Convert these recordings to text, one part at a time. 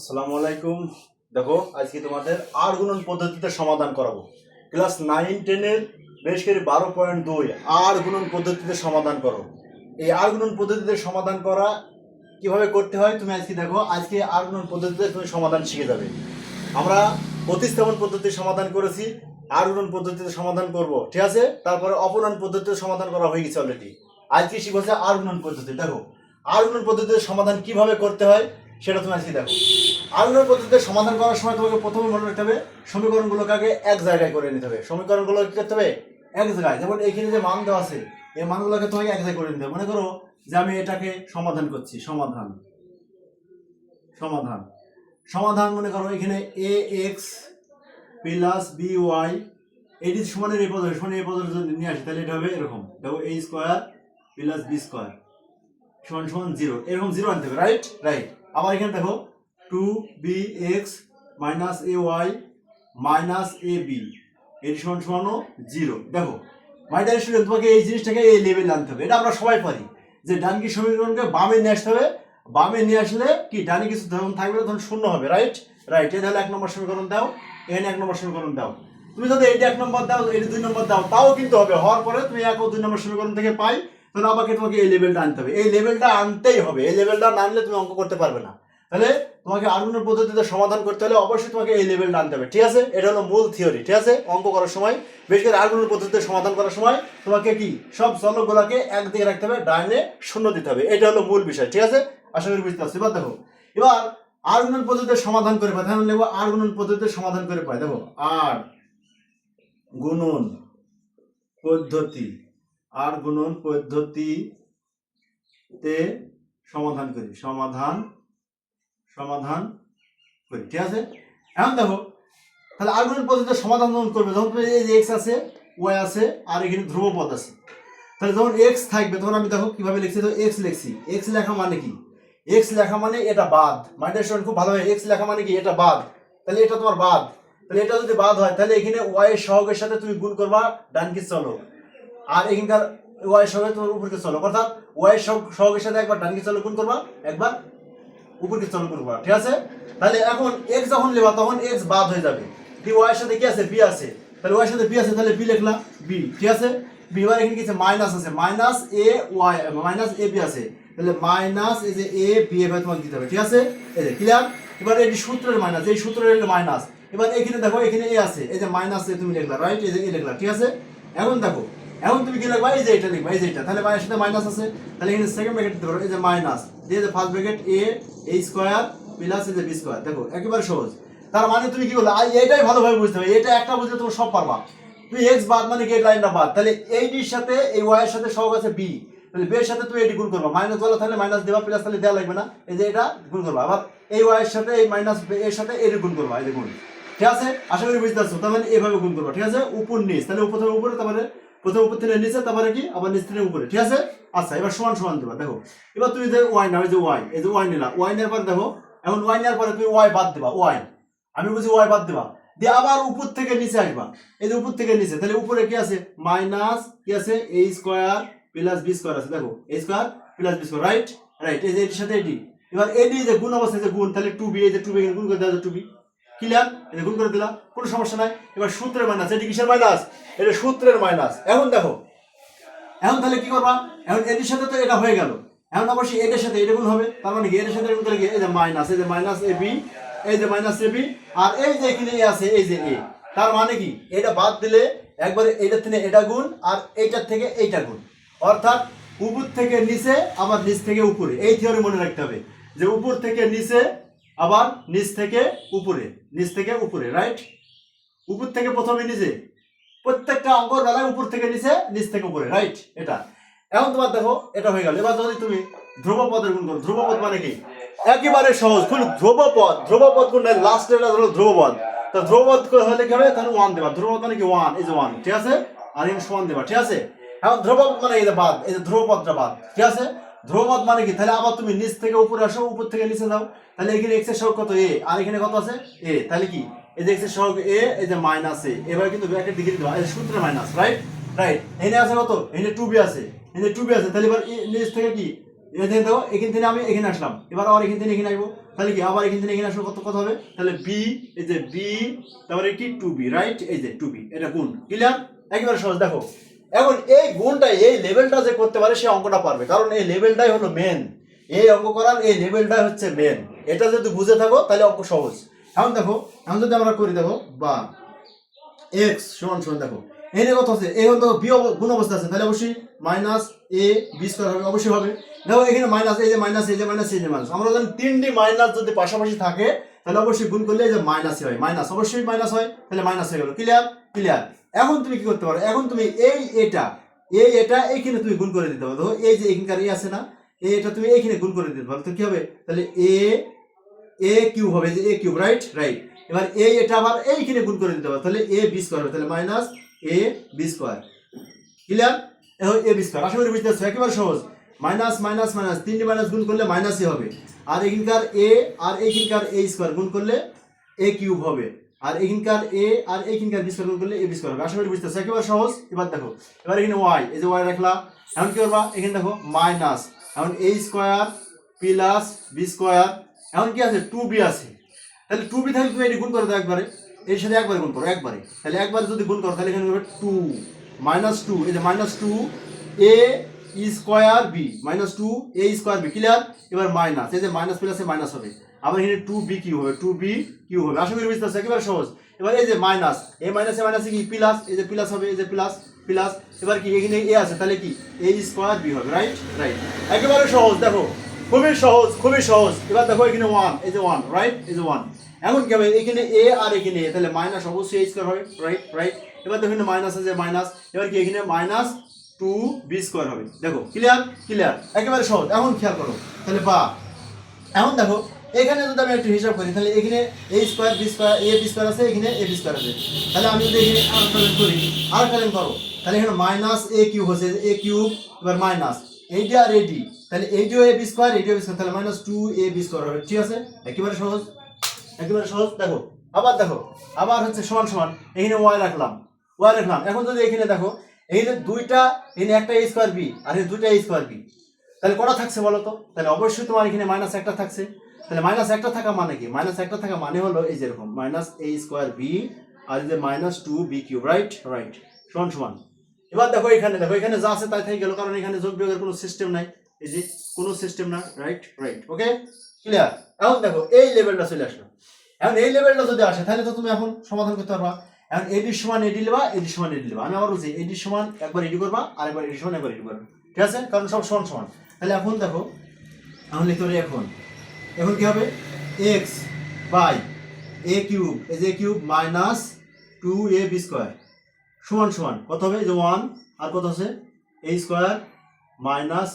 আসসালামু আলাইকুম। দেখো, আজকে তোমাদের আর গুণন পদ্ধতিতে সমাধান করাবো। ক্লাস নাইন টেনের বেশ করে বারো পয়েন্ট দুই আর গুণন পদ্ধতিতে সমাধান করো। এই আর গুণন পদ্ধতিতে সমাধান করা কীভাবে করতে হয়, তুমি আজকে দেখো, আজকে আর গুণন পদ্ধতিতে তুমি সমাধান শিখে যাবে। আমরা প্রতিস্থাপন পদ্ধতির সমাধান করেছি আর গুণন পদ্ধতিতে সমাধান করব, ঠিক আছে? তারপরে অপনয়ন পদ্ধতিতে সমাধান করা হয়ে গেছে অলরেডি আজকে শিখব হচ্ছে আর গুণন পদ্ধতি। দেখো আর গুণন পদ্ধতিতে সমাধান কীভাবে করতে হয় সেটা তুমি আজকে দেখো। আলোচনার পদ্ধতিতে সমাধান করার সময় তোমাকে প্রথমে মনে রাখতে হবে, সমীকরণগুলোকে আগে এক জায়গায় করে নিতে হবে। সমীকরণগুলো কি করতে হবে? এক জায়গায়। যেমন এখানে যে মান দেওয়া আছে, এই মানগুলোকে তোমাকে এক জায়গায় করে নিতে হবে। মনে করো যে আমি এটাকে সমাধান করছি, সমাধান। সমাধান। সমাধান মনে করো এখানে A X plus B Y এটি সমানের এই পদ সমান এই পদের যদি নিয়ে আসি, তাহলে এটা হবে এরকম। দেখো A square plus B square সমান সমান জিরো এরকম জিরো আনতে হবে রাইট রাইট আবার এখানে দেখো two B X minus A Y minus A B এর সমান সমানও জিরো দেখো মাই ডিয়ার স্টুডেন্ট তোমাকে এই জিনিসটাকে এই লেভেলে আনতে হবে। এটা আমরা সবাই পারি। যে ডান কি সমীকরণকে বামে নিয়ে আসতে হবে। বামে নিয়ে আসলে কি, ডানে কিছু যখন থাকবে তখন শূন্য হবে রাইট রাইট এটা হলে এক নম্বর সমীকরণ দাও এখানে এক নম্বর সমীকরণ দাও। তুমি যদি এইটা এক নম্বর দাও এইটা দুই নম্বর দাও, তাও কিন্তু হবে। হওয়ার পরে তুমি এক ও দুই নম্বর সমীকরণ থেকে পাই। তখন আমাকে তোমাকে এই লেভেলটা আনতে হবে। এই লেভেলটা আনতেই হবে। এই লেভেলটা না আনলে তুমি অঙ্ক করতে পারবে না। তাহলে তোমাকে আগুনের পদ্ধতিতে সমাধান করতে হলে অবশ্যই তোমাকে এই লেভেলটা আনতে হবে। ঠিক আছে? এটা হলো মূল থিওরি ঠিক আছে? অঙ্ক করার সময় বেশ করে আগুনের পদ্ধতিতে সমাধান করার সময়, তোমাকে কি? সব চলকগুলোকে একদিকে রাখতে হবে, ডাইনে শূন্য দিতে হবে। এটা হলো মূল বিষয়। ঠিক আছে? আশা করি বুঝতে পারছি। এবার দেখো, এবার আর্গুমেন্ট পদ্ধতিতে সমাধান করে পাই। তাহলে লিখব আর্গুমেন্ট পদ্ধতিতে সমাধান করে পাই। দেখো, আর গুণন পদ্ধতি। আর গুণন পদ্ধতিতে সমাধান করি। সমাধান সমাধান করি, ঠিক আছে? এখন দেখো, তাহলে আর্গুমেন্ট পদ্ধতিতে সমাধান করবে, যখন তুমি এই যে এক্স আছে ওয়াই আছে, আর এখানে ধ্রুবপদ আছে, তাহলে যখন এক্স থাকবে, তখন আমি দেখো কীভাবে লিখছি, তো এক্স লিখছি। এক্স লেখা মানে কি? এক্স লেখা মানে এটা বাদ। মাইন্ডের স্টুডেন্ট খুব ভালো হয় এক্স লেখা মানে কি? এটা বাদ। তাহলে এটা তোমার বাদ। তাহলে এটা যদি বাদ হয়, তাহলে এখানে ওয়াই সহগের সাথে তুমি গুণ করবা, ডান কি চলো। আর এখানকার ওয়াই সহগে তোমার উপরকে চলো। অর্থাৎ ওয়াই সহগের সাথে একবার ডানকে চলো গুণ করবা? একবার উপরকে চলো করবা? ঠিক আছে? তাহলে এখন এক্স যখন নেবা তখন এক্স বাদ হয়ে যাবে। দি ওয়াই সাথে কি আছে? বি আছে। তাহলে ওয়াই সাথে বি আছে, তাহলে বি লিখলাম বি ঠিক আছে? বি এবার এখানে কি আছে? মাইনাস আছে। Minus A Y minus A B আছে। তাহলে মাইনাস এই যে এ বি এবার তোমাকে দিতে হবে, ঠিক আছে? এই যে ক্লিয়ার এবার এটি সূত্রের মাইনাস এই সূত্রের মাইনাস এবার এখানে দেখো, এখানে এ আছে। এই যে মাইনাস এ তুমি লিখলা রাইট এই যে এ লিখলা, ঠিক আছে? এখন দেখো এখন তুমি কি লিখবা? এই যে এটা লিখবা, এই যে এটা। তাহলে মাইনাস সাথে মাইনাস আছে। তাহলে এখানে সেকেন্ড ব্র্যাকেট পারো এই যে মাইনাস দিয়ে যে first bracket A A square plus এই যে বি স্কোয়ার দেখো, একেবারে সহজ। তার মানে তুমি কি বললে? এটাই ভালোভাবে বুঝতে হবে। এটা একটা বুঝলে তুমি সব পারবা। তুমি এক্স বাদ মানে কি? এই লাইনটা বাদ। তাহলে এইটির সাথে, এই ওয়াই এর সাথে সহগ আছে বি তাহলে বি এর সাথে তুমি এটি গুণ করবা। মাইনাস বলা, তাহলে মাইনাস দেবা প্লাস তাহলে দেওয়া লাগবে না। এই যে এটা গুণ করবা। আবার এই ওয়াই এর সাথে, এই মাইনাস এর সাথে এটি গুণ করবা। এই যে গুণ। ঠিক আছে? আশা করি বুঝতে পারছ। তার মানে এইভাবে গুণ করবা। ঠিক আছে? উপর নিচ। তাহলে উপর থেকে উপরে তারপরে প্রথম উপর থেকে নিচে, তারপরে কি? আবার নিচ থেকে উপরে। ঠিক আছে? আচ্ছা এবার সমান সমান দেবা, দেখো। এবার তুমি যে ওয়াই নাও যে ওয়াই এই যে ওয়াই নিলা। ওয়াই নেওয়ার পর দেখো, এখন ওয়াই নেওয়ার পরে তুমি ওয়াই বাদ দেবা ওয়াই আমি বলছি ওয়াই বাদ দেবা। দিয়ে আবার উপর থেকে নিচে আসবা। এই যে উপর থেকে নিচে, তাহলে উপরে কি আছে? মাইনাস কি আছে? A square plus B square আছে, দেখো। A square plus B square right right এই যে এটির সাথে এটি। এবার এটি যে গুণ অবস্থায় যে গুণ, তাহলে টু বি এই যে টু বি গুণ করে দেওয়া টু বি ক্লিয়ার এটা গুণ করে দিলাম। কোনো সমস্যা নাই। এবার সূত্রের মাইনাস এটি কিসের মাইনাস এটা সূত্রের মাইনাস এখন দেখো। এখন তাহলে কি করবা? এখন এটির সাথে তো এটা হয়ে গেল। এখন অবশ্যই এটার সাথে এটা গুণ হবে। তার মানে এটার সাথে গুণ করলে কি? এই যে মাইনাস এই যে মাইনাস এ বি এই যে মাইনাস এ বি আর এই যে এখানে এ আছে, এই যে এ তার মানে কি? এটা বাদ দিলে একবারে এইটার থেকে এটা গুণ আর এইটার থেকে এইটা গুণ। অর্থাৎ উপর থেকে নিচে, আবার নিচ থেকে উপরে। এই থিওরি মনে রাখতে হবে। যে উপর থেকে নিচে আবার নিচ থেকে উপরে, নিচ থেকে উপরে রাইট উপর থেকে প্রথমে নিচে। প্রত্যেকটা অঙ্কর বেলায় উপর থেকে নিচে, নিচ থেকে উপরে রাইট এটা। এখন তোমার দেখো, এটা হয়ে গেল। এবার যদি তুমি ধ্রুবপদের গুণ করো, ধ্রুবপদ মানে কি? একেবারে সহজ কোন ধ্রুবপদ। ধ্রুবপদ গুণ কোন এটা হলো ধ্রুবপদ। তা ধ্রুবপদ হলে কি হবে? তাহলে ওয়ান দেবা। ধ্রুবপদ মানে কি? ওয়ান ইজ ওয়ান ঠিক আছে? আর এখানে সমান দেবা, ঠিক আছে? এখন ধ্রুবপদ মানে এই যে বাদ, এই যে ধ্রুবপদটা বাদ, ঠিক আছে? ধ্রুবপদ মানে কি? তাহলে আবার তুমি নিচ থেকে উপরে আসো, উপর থেকে নিচে যাও। তাহলে এখানে এক্সের সহগ কত? এ আর এখানে কত আছে? এ তাহলে কি? এই যে এক্সের সহগ এ এই যে মাইনাস এ এবার কিন্তু ব্র্যাকেট দিকে দিবা এই সূত্রে মাইনাস রাইট রাইট এনে আছে কত? এনে টু বি আছে। এনে টু বি আছে। তাহলে এবার নিচ থেকে কি? এখান দেখো, এখান থেকে আমি এখানে আসলাম। এবার আবার এখান থেকে এখানে আসব। তাহলে কি? আবার এখান থেকে এখানে আসব কত কত হবে? তাহলে বি এই যে বি তারপরে কি? টু বি রাইট এই যে টু বি এটা গুণ ক্লিয়ার একেবারে সহজ। দেখো এখন এই গুণটা, এই লেভেলটা যে করতে পারে, সে অঙ্কটা পারবে। কারণ এই লেভেলটাই হলো মেন এই অঙ্ক করার এই লেভেলটাই হচ্ছে মেন এটা যদি বুঝে থাকো, তাহলে অঙ্ক সহজ। এখন দেখো, এখন যদি আমরা করি, দেখো, বা এক্স সমান সমান, দেখো। এখানে কত আছে এই হলো বি গুণ অবস্থা আছে। তাহলে অবশ্যই মাইনাস এ বি স্কোয়ার হবে, অবশ্যই হবে। দেখো, এখানে মাইনাস এই যে মাইনাস এই যে মাইনাস এই যে মাইনাস আমরা জানি তিনটি মাইনাস যদি পাশাপাশি থাকে তাহলে অবশ্যই গুণ করলে যে মাইনাসই হয়। মাইনাস অবশ্যই মাইনাস হয়, তাহলে মাইনাস হয়ে গেল। ক্লিয়ার ক্লিয়ার এখন তুমি কি করতে পারো? এখন তুমি এই এটা এই এটা এইখানে তুমি গুণ করে দিতে পারো। এই যে এখানকার এ আছে না, এই এটা তুমি এইখানে গুণ করে দিতে পারো। তো কি হবে? তাহলে এ এ কিউব হবে, যে এ কিউব রাইট রাইট এবার এ এটা আবার এইখানে গুণ করে দিতে পারো। তাহলে এ বি স্কোয়ার হবে। তাহলে minus A B square. Clear এখন এ বি স্কোয়ার। আশা করি বুঝতে পারছ? একেবারে সহজ। মাইনাস মাইনাস মাইনাস তিনটি মাইনাস গুণ করলে মাইনাসই হবে। আর এখানকার এ আর এইখানকার এ স্কোয়ার গুণ করলে এ কিউব হবে। আর এখানকার এ আর এইখানকার বি স্কোয়ার গুণ করলে এ বি স্কোয়ার হবে। আশা করি বুঝতে পারছ। একেবারে সহজ। এবার দেখো, এবার এখানে ওয়াই এই যে ওয়াই রাখলাম। এখন কি করবা? এখানে দেখো মাইনাস এখন A square plus B square এখন কি আছে? টু বি আছে। তাহলে টু বি থাকলে তুমি এটি গুণ করে দাও একবারে। এর সাথে একবারে গুণ করো, একবারে। তাহলে একবার যদি গুণ করো, তাহলে এখানে হবে টু মাইনাস টু এই যে minus two A square B minus two A square B clear এবার মাইনাস এই যে মাইনাস প্লাসে মাইনাস হবে। আবার এখানে টু বি কিউ হবে টু বি কিউ হবে। আশা করি বুঝতে পারছ একেবারে সহজ। এবার এই যে মাইনাস এই মাইনাসে মাইনাসে কি প্লাস এই যে প্লাস হবে, এই যে প্লাস প্লাস এবার কি এখানে এ আছে, তাহলে কি? এ স্কোয়ার বি হবে রাইট রাইট একেবারে সহজ, দেখো। খুবই সহজ খুবই সহজ। এবার দেখো এখানে ওয়ান এই যে ওয়ান রাইট এই যে ওয়ান এখন কি হবে? এখানে এ আর এখানে এ তাহলে মাইনাস অবশ্যই স্কোয়ার হবে রাইট রাইট এবার দেখো এখানে মাইনাস আছে মাইনাস এবার কি এখানে মাইনাস টু বি স্কোয়ার হবে। দেখো ক্লিয়ার ক্লিয়ার একেবারে সহজ। এখন খেয়াল করো। তাহলে বা, এখন দেখো, এখানে যদি আমি একটু হিসাব করি, তাহলে এখানে A square B square A B square আছে, এখানে এ বি স্কোয়ার আছে। তাহলে আমি যদি এখানে আর কালেন করি আর কালেন করো, তাহলে এখানে মাইনাস এ কিউব হচ্ছে এ কিউব এবার মাইনাস এইটি আর এডি তাহলে এইটিও এ বি স্কোয়ার এইটিও বি স্কোয়ার তাহলে minus two A B square হবে। ঠিক আছে? একেবারে সহজ? একেবারে সহজ? দেখো, আবার দেখো, আবার হচ্ছে সমান সমান। এখানে ওয়াই রাখলাম ওয়াই রাখলাম। এখন যদি এখানে দেখো এখানে দুইটা এখানে একটা এ স্কোয়ার বি আর এই দুইটা এ স্কোয়ার বি তাহলে কটা থাকছে বলো তো? তাহলে অবশ্যই তোমার এখানে মাইনাস একটা থাকছে। তাহলে মাইনাস একটা থাকা মানে কি? মাইনাস একটা থাকা মানে হলো এই যেরকম মাইনাস এ স্কোয়ার বি আর এই যে minus two B cube right right সমান সমান। এবার দেখো এখানে দেখো এখানে যা আছে তাই থেকে গেল, কারণ এখানে যোগ বিয়োগের কোনো সিস্টেম নাই। এই যে কোনো সিস্টেম না রাইট রাইট ওকে ক্লিয়ার এখন দেখো, এই লেভেলটা চলে আসলো। এখন এই লেভেলটা যদি আসে, তাহলে তো তুমি এখন সমাধান করতে পারবা। এখন এডির সমান এডি নেবা এডির সমান এডি নেবা আমি আবার বলছি এডির সমান একবার এডি করবা, আর একবার এডির সমান একবার এডি করবা। ঠিক আছে? কারণ সব সমান সমান। তাহলে এখন দেখো, এখন লিখতে পারি এখন। এখন কি হবে? এক্স বাই এ কিউব যে cube minus two A B square সমান সমান। কত হবে? যে ওয়ান আর কত আছে? A square minus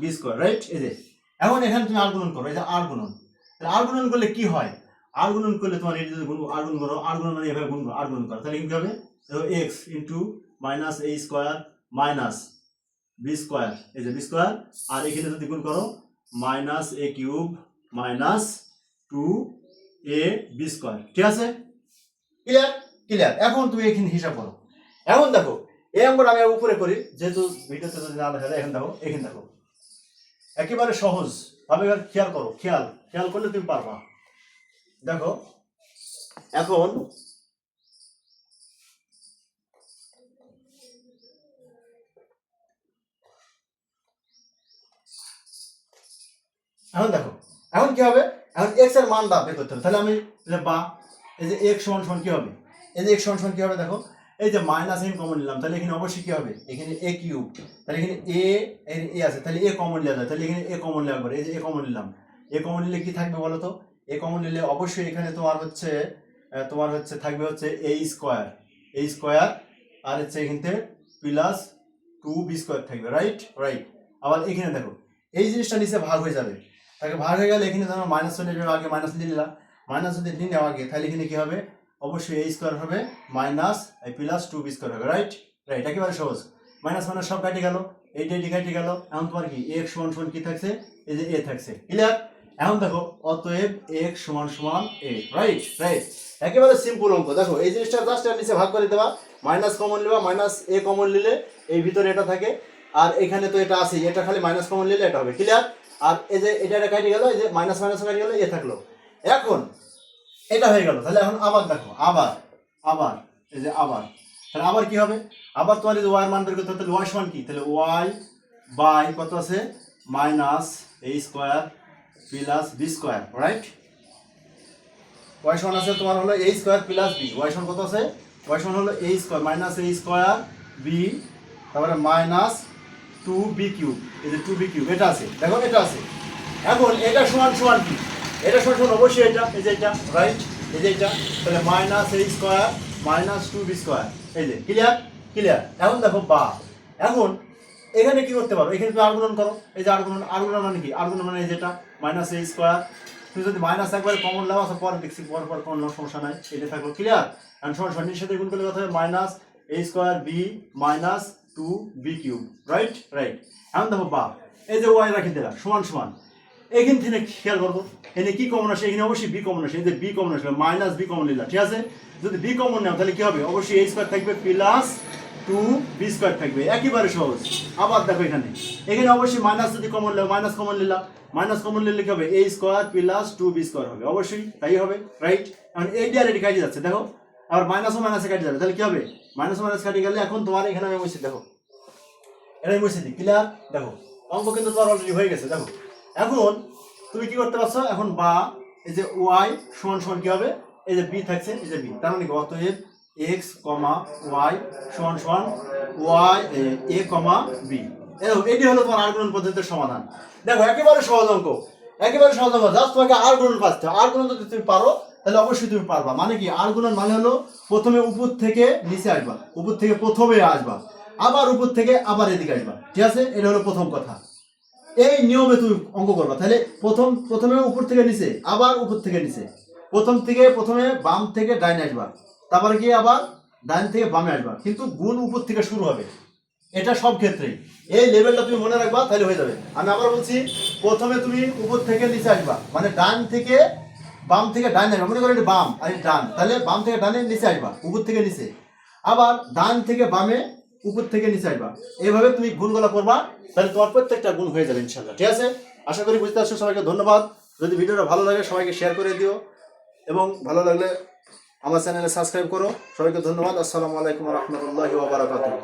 B square right এই যে। এখন এখানে তুমি আর গুণন করো, এই যে আর গুণন। তাহলে আর গুণন করলে কি হয়? আর গুণন করলে তোমার এই যদি গুণ আর গুণ করো আর গুণন মানে এভাবে গুণ করো আর গুণন করো। তাহলে কি হবে? X into minus A square minus B square এই যে বি স্কোয়ার আর এখানে যদি গুণ করো minus A cube minus two A B square ঠিক আছে? ক্লিয়ার ক্লিয়ার এখন তুমি এখানে হিসাব করো। এখন দেখো, এই অঙ্কটা আমি উপরে করি, যেহেতু ভিডিওতে যদি না দেখা, এখন দেখো, এখানে দেখো। একেবারে সহজ, ভাবে খেয়াল করো, খেয়াল খেয়াল করলে তুমি পারবা। দেখো। এখন এখন দেখো এখন কি হবে? এখন এক্সের মানটা বের করতে হবে। তাহলে আমি বা এই যে এক্স সমান সমান কি হবে? এই যে এক্স সমান সমান কি হবে দেখো? এই যে মাইনাস এন কমন নিলাম তাহলে এখানে অবশ্যই কি হবে? এখানে এ কিউব তাহলে এখানে এ এ আছে তাহলে এ কমন নেওয়া যায়। তাহলে এখানে এ কমন নেওয়া করে এই যে এ কমন নিলাম। এ কমন নিলে কি থাকবে বলো তো? এ কমন নিলে অবশ্যই এখানে তোমার হচ্ছে তোমার হচ্ছে থাকবে হচ্ছে এ স্কোয়ার এ স্কোয়ার আর হচ্ছে এখানে প্লাস টু বি স্কোয়ার থাকবে রাইট রাইট আবার এখানে দেখো, এই জিনিসটা নিচে ভাগ হয়ে যাবে। তাকে ভাগ হয়ে গেলে এখানে ধরো মাইনাস চলে যাবে আগে মাইনাস নিয়ে নিলাম। মাইনাস যদি নিয়ে নেওয়া আগে, তাহলে এখানে কি হবে? অবশ্যই এ স্কোয়ার হবে minus plus two B square হবে রাইট রাইট একেবারে সহজ। মাইনাস মাইনাস সব কাটে গেল এইটা এটি কাটে গেল, এখন তোমার কি? এক্স সমান সমান কি থাকছে? এই যে এ থাকছে ক্লিয়ার এখন দেখো, অতএব এক্স সমান সমান এ রাইট রাইট একেবারে সিম্পল অঙ্ক। দেখো, এই জিনিসটা জাস্ট নিচে ভাগ করে দেওয়া মাইনাস কমন নেবা মাইনাস এ কমন নিলে এই ভিতরে এটা থাকে। আর এখানে তো এটা আছে এটা খালি মাইনাস কমন নিলে এটা হবে ক্লিয়ার আর এই যে এটা এটা কেটে গেল, এই যে মাইনাস মাইনাস কেটে গেল, এ থাকল। এখন এটা হয়ে গেল। তাহলে এখন আবার দেখো, আবার আবার, এই যে আবার। তাহলে আবার কি হবে? আবার তোমার যদি ওয়াই মান বের করতে হবে, তাহলে ওয়াই সমান কি? তাহলে ওয়াই বাই কত আছে? Minus A square plus B square right Y সমান আছে তোমার হলো A square plus B Y সমান কত আছে? ওয়াই সমান হলো A square minus A square B তারপরে মাইনাস টু বি কিউব এই যে টু বি কিউব এটা আছে। দেখো, এটা আছে। এখন এটা সমান সমান কি? এটা সমান সমান অবশ্যই এটা, এই যে এটা রাইট এই যে এটা, তাহলে minus A square minus two B square এই যে ক্লিয়ার ক্লিয়ার এখন দেখো, বা। এখন এখানে কি করতে পারো? এখানে তুমি আর্গুণন করো। এই যে আর্গুণন আর্গুণন মানে কি? আর্গুণন মানে যেটা মাইনাস এ স্কোয়ার তুমি যদি মাইনাস একবারে কমন নাও আসো পরে দেখছি পর পর কোনো সমস্যা নাই, এটা থাকল ক্লিয়ার এখন সমান সমান সাথে গুণ করলে কথা হবে? Minus A square B minus two B cube right right এখন দেখো, বা, এই যে ওয়াই রাখি দিলাম, সমান সমান। এখান থেকে খেয়াল করব এখানে কি কমন আসে? এখানে অবশ্যই বি কমন আসে। এই যে বি কমন আসবে মাইনাস বি কমন নিলাম, ঠিক আছে? যদি বি কমন নাও, তাহলে কি হবে? অবশ্যই এ স্কোয়ার থাকবে প্লাস টু বি স্কোয়ার থাকবে। একেবারে সহজ। আবার দেখো এখানে। এখানে অবশ্যই মাইনাস যদি কমন নেও মাইনাস কমন নিলাম মাইনাস কমন নিলে কি হবে? A square plus two B square হবে। অবশ্যই তাই হবে রাইট এখন এই দিয়ে রেডি কাটে যাচ্ছে, দেখো। মাইনাস ও মাইনাসে কাটে যাবে। তাহলে কি হবে? মাইনাস ও মাইনাস কাটে গেলে এখন তোমার এখানে আমি বসে, দেখো। এটা আমি বসে দিই ক্লিয়ার দেখো, অঙ্ক কিন্তু তোমার অলরেডি হয়ে গেছে, দেখো। এখন তুমি কি করতে পারছ? এখন বা, এই যে ওয়াই সমান সমান কি হবে? এই যে বি থাকছে, এই যে বি তার মানে অতএব সমান সমান কমা দেখো, এটি হলো তোমার পদ্ধতির সমাধান। দেখো, একেবারে সহজ অঙ্ক। একেবারে সহজ অঙ্ক। জাস্ট তোমাকে পাচ্ছে যদি তুমি পারো, তাহলে অবশ্যই তুমি পারবা। মানে কি? আর গুণন মানে হলো প্রথমে উপর থেকে নিচে আসবা। উপর থেকে প্রথমে আসবা। আবার উপর থেকে আবার এদিকে আসবা। ঠিক আছে? এটা হলো প্রথম কথা। এই নিয়মে তুমি অঙ্ক করবা। তাহলে প্রথম, প্রথমে উপর থেকে নিচে, আবার উপর থেকে নিচে। প্রথম থেকে, প্রথমে বাম থেকে ডাইনে আসবা। তারপরে গিয়ে আবার ডান থেকে বামে আসবা। কিন্তু গুণ উপর থেকে শুরু হবে। এটা সব ক্ষেত্রেই। এই লেভেলটা তুমি মনে রাখবা, তাহলে হয়ে যাবে। আমি আবার বলছি, প্রথমে তুমি উপর থেকে নিচে আসবা। মানে ডান থেকে বাম থেকে ডাইনে আসবা। মনে করো এটা বাম আর ডান। তাহলে বাম থেকে ডানে নিচে আসবা, উপর থেকে নিচে। আবার ডান থেকে বামে উপর থেকে নিচে আসবা। এইভাবে তুমি গুণগুলো করবা, তাহলে তোমার প্রত্যেকটা গুণ হয়ে যাবে ইনশাল্লাহ ঠিক আছে? আশা করি বুঝতে পারছ সবাইকে। ধন্যবাদ। যদি ভিডিওটা ভালো লাগে, সবাইকে শেয়ার করে দিও। এবং ভালো লাগলে আমার চ্যানেলে সাবস্ক্রাইব করো। সবাইকে ধন্যবাদ। আসসালামু আলাইকুম রহমতুল্লাহ বারাকাতুহ।